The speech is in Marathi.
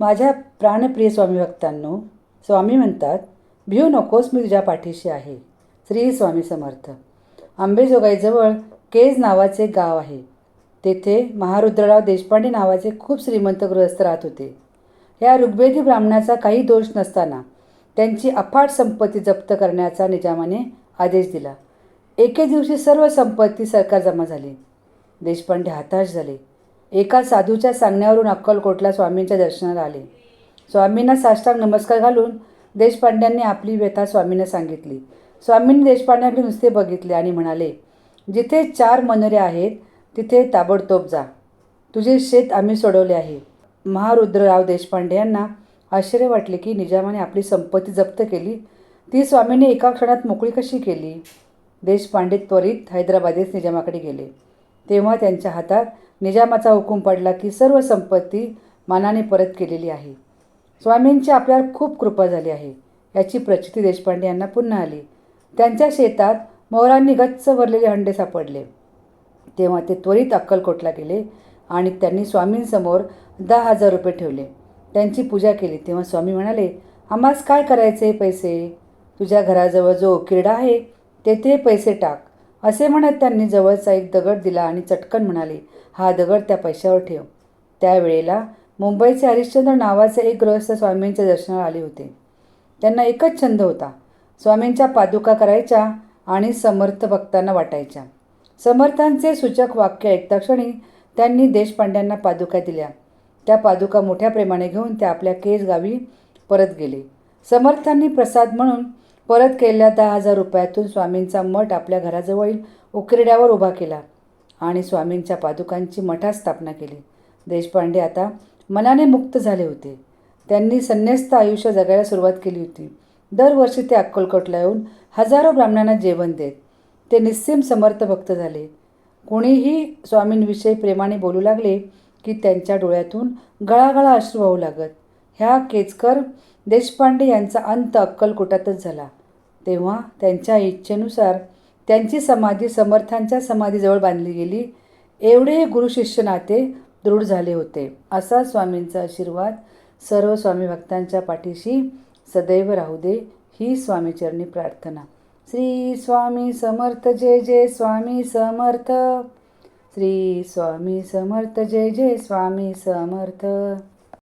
माझ्या प्राणप्रिय स्वामी भक्तांनो स्वामी म्हणतात भिऊ नकोस मी तुझ्या पाठीशी आहे. श्री स्वामी समर्थ. आंबेजोगाईजवळ केज नावाचे गाव आहे. तेथे महारुद्रराव देशपांडे नावाचे खूप श्रीमंत गृहस्थ राहत होते. या ऋग्वेदी ब्राह्मणाचा काही दोष नसताना त्यांची अफाट संपत्ती जप्त करण्याचा निजामाने आदेश दिला. एके दिवशी सर्व संपत्ती सरकार जमा झाली. देशपांडे हताश झाले. एका साधूच्या सांगण्यावरून अक्कलकोटला स्वामींच्या दर्शनाला आले. स्वामींना साष्टांग नमस्कार घालून देशपांड्यांनी आपली व्यथा स्वामींना सांगितली. स्वामींनी देशपांड्यांकडे नुसते बघितले आणि म्हणाले जिथे चार मनोरे आहेत तिथे ताबडतोब जा. तुझे शेत आम्ही सोडवले आहे. महारुद्रराव देशपांडे यांना आश्चर्य वाटले की निजामाने आपली संपत्ती जप्त केली. ती स्वामींनी एका क्षणात मोकळी कशी केली? देशपांडे त्वरित हैदराबादेस निजामाकडे गेले. तेव्हा त्यांच्या हातात निजामाचा हुकूम पडला की सर्व संपत्ती मानाने परत केलेली आहे. स्वामींची आपल्यावर खूप कृपा झाली आहे याची प्रचिती देशपांडे यांना पुन्हा आली. त्यांच्या शेतात मोहरांनी गच्च भरलेले हंडे सापडले. तेव्हा ते त्वरित अक्कलकोटला गेले आणि त्यांनी स्वामींसमोर दहा हजार रुपये ठेवले. त्यांची पूजा केली. तेव्हा स्वामी म्हणाले आम्हास काय करायचे पैसे? तुझ्या घराजवळ जो किरडा आहे तेथे पैसे टाक. असे म्हणत त्यांनी जवळचा एक दगड दिला आणि चटकन म्हणाले हा दगड त्या पैशावर ठेव. त्यावेळेला मुंबईचे हरिश्चंद्र नावाचे एक गृहस्थ स्वामींच्या दर्शनाला आले होते. त्यांना एकच छंद होता स्वामींच्या पादुका करायच्या आणि समर्थ भक्तांना वाटायच्या. समर्थांचे सूचक वाक्य ऐकता क्षणी त्यांनी देशपांड्यांना पादुका दिल्या. त्या पादुका मोठ्या प्रेमाने घेऊन त्या आपल्या केस गावी परत गेले. समर्थांनी प्रसाद म्हणून परत केलेल्या दहा हजार रुपयातून स्वामींचा मठ आपल्या घराजवळील उकिरड्यावर उभा केला आणि स्वामींच्या पादुकांची मठात स्थापना केली. देशपांडे आता मनाने मुक्त झाले होते. त्यांनी संन्यस्त आयुष्य जगायला सुरुवात केली होती. दरवर्षी ते अक्कलकोटला येऊन हजारो ब्राह्मणांना जेवण देत. ते निस्सीम समर्थ भक्त झाले. कोणीही स्वामींविषयी प्रेमाने बोलू लागले की त्यांच्या डोळ्यातून गळागळा अश्रू वाहू लागत. ह्या केचकर देशपांडे यांचा अंत अक्कलकोटातच झाला. तेव्हा त्यांच्या इच्छेनुसार त्यांची समाधी समर्थांच्या समाधीजवळ बांधली गेली. एवढे गुरुशिष्य नाते दृढ झाले होते. असा स्वामींचा आशीर्वाद सर्व स्वामी भक्तांच्या पाठीशी सदैव राहू दे ही स्वामीचरणी प्रार्थना. श्री स्वामी समर्थ जय जय स्वामी समर्थ. श्री स्वामी समर्थ जय जय स्वामी समर्थ.